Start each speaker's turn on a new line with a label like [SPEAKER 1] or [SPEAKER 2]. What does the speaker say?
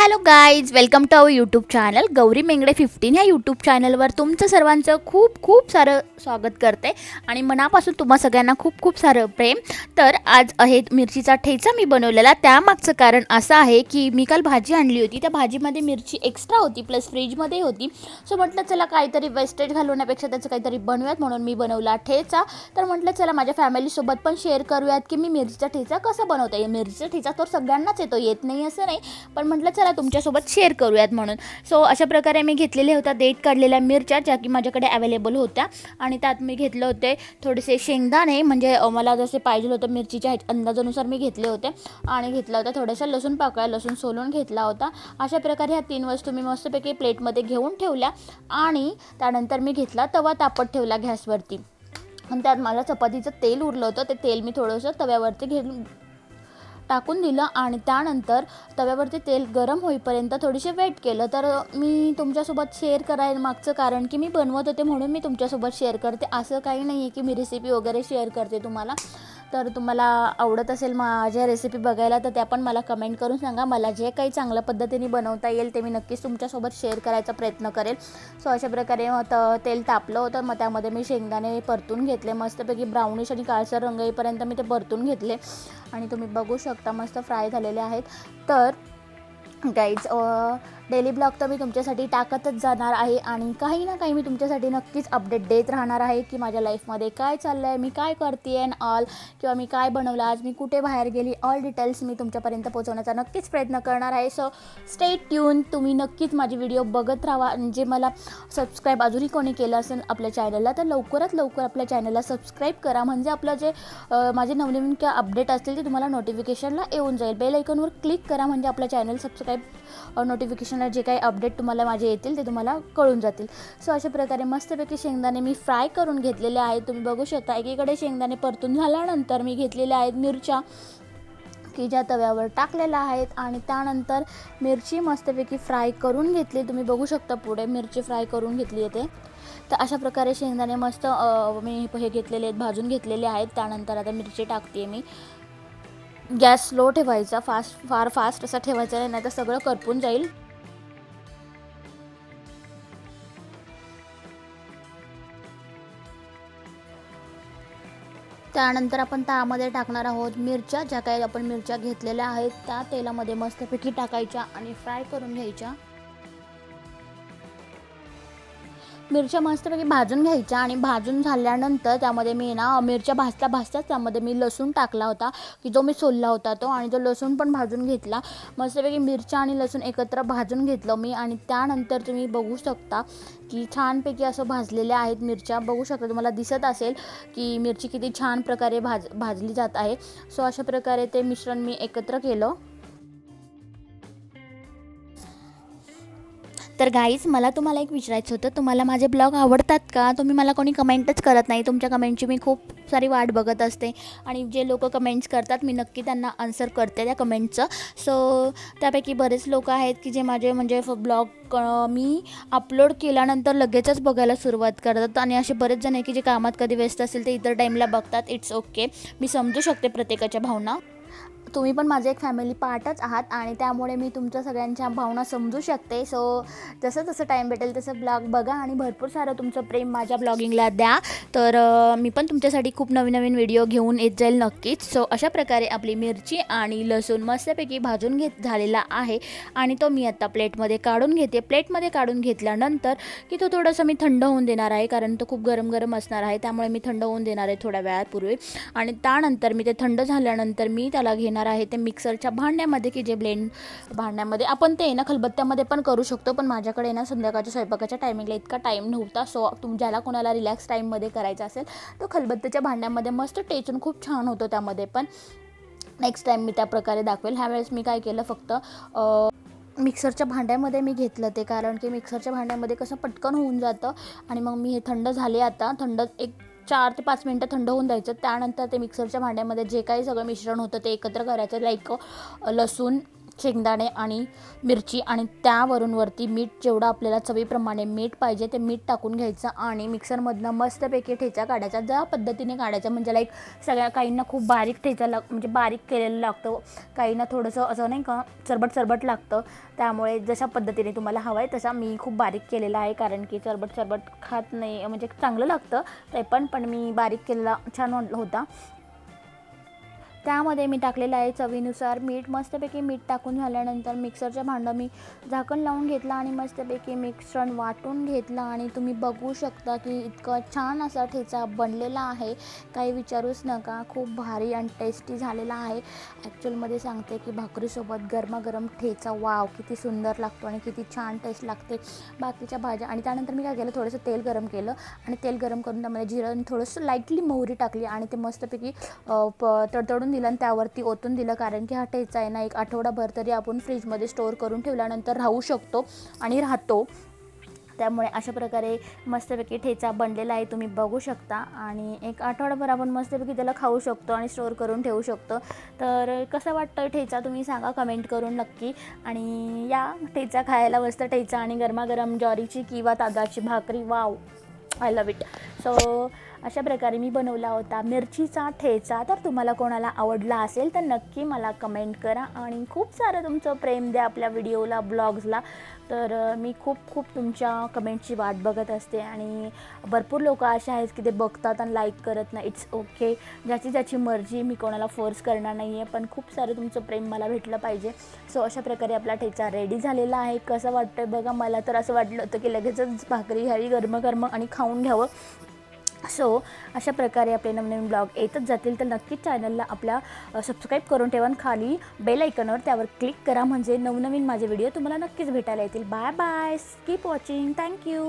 [SPEAKER 1] Hello guys welcome to our YouTube channel Gauri Mengde fifteen ह्या YouTube चॅनलवर तुमचं सर्वांचं खूप खूप सारं स्वागत करते. आणि मनापासून तुम्हा सगळ्यांना खूप खूप सारं प्रेम. तर आज आहे मिरचीचा ठेचा मी बनवलेला. त्यामागचं कारण असं आहे की मी काल भाजी आणली होती. त्या भाजीमध्ये मिरची एक्स्ट्रा होती प्लस फ्रीजमध्ये होती. सो म्हटलं चला काहीतरी वेस्टेज घालवण्यापेक्षा त्याचं काहीतरी बनवूयात म्हणून मी बनवला ठेचा. तर म्हटलं चला माझ्या फॅमिलीसोबत पण शेअर करूयात की मी मिरचीचा ठेचा कसा बनवता. येईल मिरचीचा ठेचा तर सगळ्यांनाच येतो येत नाही असं नाही. पण म्हटलं चला तुमच्यासोबत शेअर करूयात म्हणून. सो अशा प्रकारे मी घेतलेल्या होत्या देठ काढलेल्या मिरच्या ज्या की माझ्याकडे अवेलेबल होत्या. आणि त्यात मी घेतले होते थोडेसे शेंगदाणे म्हणजे मला जसे पाहिजे होतं मिरचीच्या अंदाजानुसार मी घेतले होते. आणि घेतला होता थोडासा लसूण पाकळ्या लसूण सोलून घेतला होता. अशा प्रकारे ह्या तीन वस्तू मी मस्तपैकी प्लेटमध्ये घेऊन ठेवल्या. आणि त्यानंतर मी घेतला तवा तापत ठेवला गॅसवरती. आणि त्यात मला चपातीचं तेल उरलं होतं. ते तेल मी थोडंसं तव्यावरती घेऊन टाकून दिलं आणि त्यानंतर तव्यावरती तेल गरम होईपर्यंत थोडीशी वेट केलं. तर मी तुमच्यासोबत शेअर करायला मागचं कारण की मी बनवत होते म्हणून मी तुमच्यासोबत शेअर करते. असं काही नाही आहे की मी रेसिपी वगैरे शेअर करते तुम्हाला. तर तुम्हाला आवडत असेल माझ्या रेसिपी बघायला तर त्या पण मला कमेंट करून सांगा. मला जे काही चांगल्या पद्धतीने बनवता येईल ते मी नक्कीच तुमच्यासोबत शेअर करायचा प्रयत्न करेल. सो अशा प्रकारे मग त तेल तापलं होतं मग त्यामध्ये मी शेंगदाणे परतून घेतले. मस्तपैकी ब्राउनिश आणि काळसर रंग येईपर्यंत मी ते परतून घेतले. आणि तुम्ही बघू शकता मस्त फ्राय झालेले आहेत. तर गाईज डेली ब्लॉग तर मी तुमच्यासाठी टाकतच जाणार आहे आणि काही ना काही मी तुमच्यासाठी नक्कीच अपडेट देत राहणार आहे की माझ्या लाईफमध्ये काय चाललं आहे मी काय करते अँड ऑल किंवा मी काय बनवलं आज मी कुठे बाहेर गेली ऑल डिटेल्स मी तुमच्यापर्यंत पोहोचवण्याचा नक्कीच प्रयत्न करणार आहे. सो स्टे ट्यून तुम्ही नक्कीच माझे व्हिडिओ बघत राहा. म्हणजे जे मला सबस्क्राईब अजूनही कोणी केलं असेल आपल्या चॅनलला तर लवकरात लवकर आपल्या चॅनलला सबस्क्राईब करा. म्हणजे आपलं जे माझे नवनवीन किंवा अपडेट असतील ते तुम्हाला नोटिफिकेशनला येऊन जाईल. बेल आयकॉनवर क्लिक करा. म्हणजे आपलं चॅनल सबस्क्राईब नोटिफिकेशनला जे काही अपडेट तुम्हाला माझे येतील ते तुम्हाला कळून जातील. सो अशा प्रकारे मस्तपैकी शेंगदाणे मी फ्राय करून घेतलेले आहेत. तुम्ही बघू शकता एकीकडे शेंगदाणे परतून झाल्यानंतर मी घेतलेल्या आहेत मिरच्या की ज्या तव्यावर टाकलेल्या आहेत. आणि त्यानंतर मिरची मस्तपैकी फ्राय करून घेतली. तुम्ही बघू शकता पुढे मिरची फ्राय करून घेतली आहे ते. तर अशा प्रकारे शेंगदाणे मस्त मी हे घेतलेले आहेत भाजून घेतलेले आहेत. त्यानंतर आता मिरची टाकते मी. गॅस स्लो ठेवायचा फास्ट फार फास्ट असा ठेवायचा नाही तर सगळं करपून जाईल. त्यानंतर आपण त्यामध्ये टाकणार आहोत मिरच्या ज्या काही आपण मिरच्या घेतलेल्या आहेत त्या तेलामध्ये मस्तपैकी टाकायच्या आणि फ्राय करून घ्यायच्या. मिरच्या मस्तपैकी भाजून घ्यायच्या आणि भाजून झाल्यानंतर त्यामध्ये मी ना मिरच्या भाजता भाजताच त्यामध्ये मी लसूण टाकला होता की जो मी सोलला होता तो आणि तो लसूण पण भाजून घेतला. मस्तपैकी मिरच्या आणि लसूण एकत्र भाजून घेतलं मी आणि त्यानंतर तुम्ही बघू शकता की छानपैकी असं भाजलेल्या आहेत मिरच्या. बघू शकता तुम्हाला दिसत असेल की मिरची किती छान प्रकारे भाज भाजली जात आहे. सो अशा प्रकारे ते मिश्रण मी एकत्र केलं. तर गाईज मला तुम्हाला एक विचारायचं होतं. तुम्हाला माझे ब्लॉग आवडतात का? तुम्ही मला कोणी कमेंटच करत नाही. तुमच्या कमेंटची मी खूप सारी वाट बघत असते. आणि जे लोक कमेंट्स करतात मी नक्की त्यांना आन्सर करते त्या कमेंटचं सो त्यापैकी बरेच लोक आहेत की जे माझे म्हणजे ब्लॉग मी अपलोड केल्यानंतर लगेचच बघायला सुरुवात करतात. आणि असे बरेच जण आहे की जे कामात कधी व्यस्त असेल ते इतर टाईमला बघतात. इट्स ओके मी समजू शकते प्रत्येकाच्या भावना. तुम्ही पण माझे एक फॅमिली पार्टच आहात आणि त्यामुळे मी तुमच्या सगळ्यांच्या भावना समजू शकते. सो जसं जसं टाईम भेटेल तसं ब्लॉग बघा आणि भरपूर सारं तुमचं प्रेम माझ्या ब्लॉगिंगला द्या. तर मी पण तुमच्यासाठी खूप नवीन नवीन व्हिडिओ घेऊन येत जाईल नक्कीच. सो अशा प्रकारे आपली मिरची आणि लसूण मस्तपैकी भाजून घेत झालेला आहे आणि तो मी आता प्लेटमध्ये काढून घेते. प्लेटमध्ये काढून घेतल्यानंतर की तो थोडंसं मी थंड होऊन देणार आहे कारण तो खूप गरम गरम असणार आहे. त्यामुळे मी थंड होऊन देणार आहे थोड्या वेळापूर्वी. आणि त्यानंतर मी ते थंड झाल्यानंतर मी त्याला घेणार आहे ते मिक्सरच्या भांड्यामध्ये की जे ब्लेंड भांड्यामध्ये आपण ते ना खलबत्त्यामध्ये पण करू शकतो पण माझ्याकडे ना संध्याकाळच्या स्वयंपाकाच्या टायमिंगला इतका टाईम नव्हता सो तुम ज्याला कोणाला रिलॅक्स टाईममध्ये करायचा असेल तो खलबत्त्याच्या भांड्यामध्ये मस्त टेचून खूप छान होतो त्यामध्ये पण. नेक्स्ट टाईम मी त्या प्रकारे दाखवेल. ह्यावेळेस मी काय केलं फक्त मिक्सरच्या भांड्यामध्ये मी घेतलं ते कारण की मिक्सरच्या भांड्यामध्ये कसं पटकन होऊन जातं आणि मग मी हे थंड झाले आता थंड एक चार ते पाच मिनटं थंड होऊन द्यायचं. त्यानंतर ते मिक्सरच्या भांड्यामध्ये जे काही सगळं मिश्रण होतं ते एकत्र करायचं. लाईक लसूण शेंगदाणे आणि मिरची आणि त्यावरून वरती मीठ जेवढं आपल्याला चवीप्रमाणे मीठ पाहिजे ते मीठ टाकून घ्यायचं आणि मिक्सरमधनं मस्तपैकी ठेचा काढायचा. ज्या पद्धतीने काढायचा म्हणजे लाईक सगळ्या काहींना खूप बारीक ठेचा लाग म्हणजे बारीक केलेलं लागतं. काहींना थोडंसं असं नाही का चरबट चरबट लागतं. त्यामुळे जशा पद्धतीने तुम्हाला हवं आहे तसा मी खूप बारीक केलेला आहे कारण की चरबट चरबट खात नाही म्हणजे चांगलं लागतं ते पण पण मी बारीक केलेला छान होता. त्यामध्ये मी टाकलेलं आहे चवीनुसार मीठ. मस्तपैकी मीठ टाकून झाल्यानंतर मिक्सरचं भांडं मी झाकण लावून घेतलं आणि मस्तपैकी मिक्सरण वाटून घेतलं. आणि तुम्ही बघू शकता की इतकं छान असा ठेचा बनलेला आहे. काही विचारूच नका खूप भारी आणि टेस्टी झालेला आहे. ॲक्च्युअलमध्ये सांगते की भाकरीसोबत गरमागरम ठेचा वाव किती सुंदर लागतो आणि किती छान टेस्ट लागते. बाकीच्या भाज्या आणि त्यानंतर मी काय केलं थोडंसं तेल गरम केलं आणि तेल गरम करून त्यामध्ये जिरं थोडंसं लाईटली मोहरी टाकली आणि ते मस्तपैकी तडतडून प दिलं आणि त्यावरती ओतून दिलं कारण की हा ठेचा आहे ना एक आठवडाभर तरी आपण फ्रीजमध्ये स्टोअर करून ठेवल्यानंतर राहू शकतो आणि राहतो. त्यामुळे अशा प्रकारे मस्तपैकी ठेचा बनलेला आहे तुम्ही बघू शकता. आणि एक आठवडाभर आपण मस्तपैकी त्याला खाऊ शकतो आणि स्टोअर करून ठेवू शकतो. तर कसं वाटतं ठेचा तुम्ही सांगा कमेंट करून नक्की. आणि या ठेचा खायला मस्त ठेचा आणि गरमागरम ज्वारीची किंवा तांदळाची भाकरी wow I love it so अशा प्रकारे मी बनवला होता. मिरचीचा ठेचा तर तुम्हाला कोणाला आवडला असेल तर नक्की मला कमेंट करा. आणि खूप सारं तुमचं प्रेम द्या आपल्या व्हिडिओला ब्लॉग्सला. तर मी खूप खूप तुमच्या कमेंटची वाट बघत असते. आणि भरपूर लोक असे आहेत की ते बघतात आणि लाईक करत नाही. इट्स ओके ज्याची ज्याची मर्जी मी कोणाला फोर्स करणार नाही आहे पण खूप सारं तुमचं प्रेम मला भेटलं पाहिजे. सो अशा प्रकारे आपला ठेचा रेडी झालेला आहे. कसं वाटतं बघा मला तर असं वाटलं होतं की लगेचच भाकरी घ्यावी गरम गरम आणि खाऊन घ्यावं. सो अशा प्रकारे आपले नवनवीन ब्लॉग येतच जातील. तर नक्कीच चॅनलला आपल्या सबस्क्राईब करून ठेवा खाली बेल ऐकनवर त्यावर क्लिक करा. म्हणजे नवनवीन माझे व्हिडिओ तुम्हाला नक्कीच भेटायला येतील. Bye bye keep watching thank you